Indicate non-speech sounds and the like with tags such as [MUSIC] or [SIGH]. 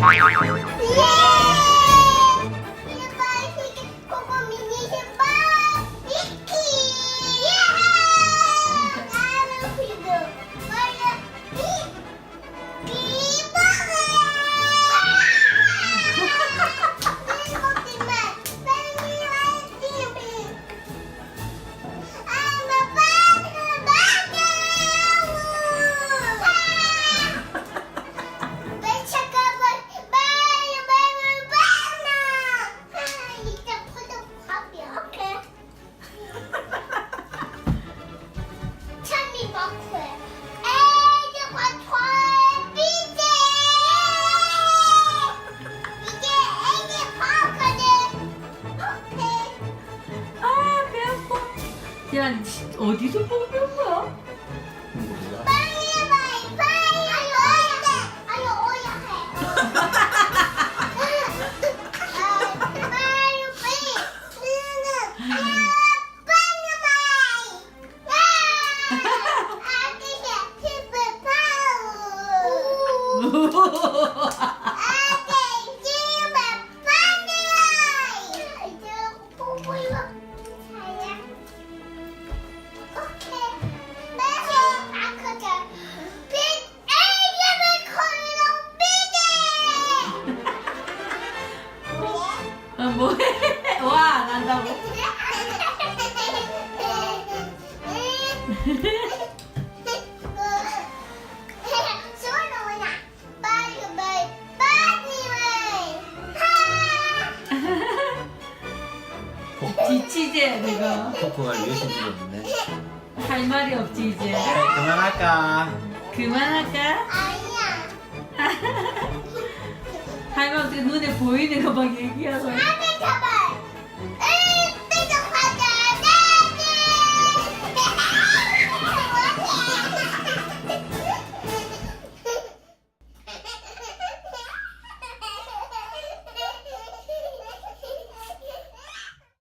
イエーイ 야, 어디서 배운 거야? 몰라. 뭐해? [LAUGHS] 와, 난다고. 지치지, 내가. 코코가 열심히 찍었네. 할 말이 없지, 이제. 그래, 그만할까? 그만할까? 할머니 어떻게 눈에 보이는 거 막 얘기하고. 잡아!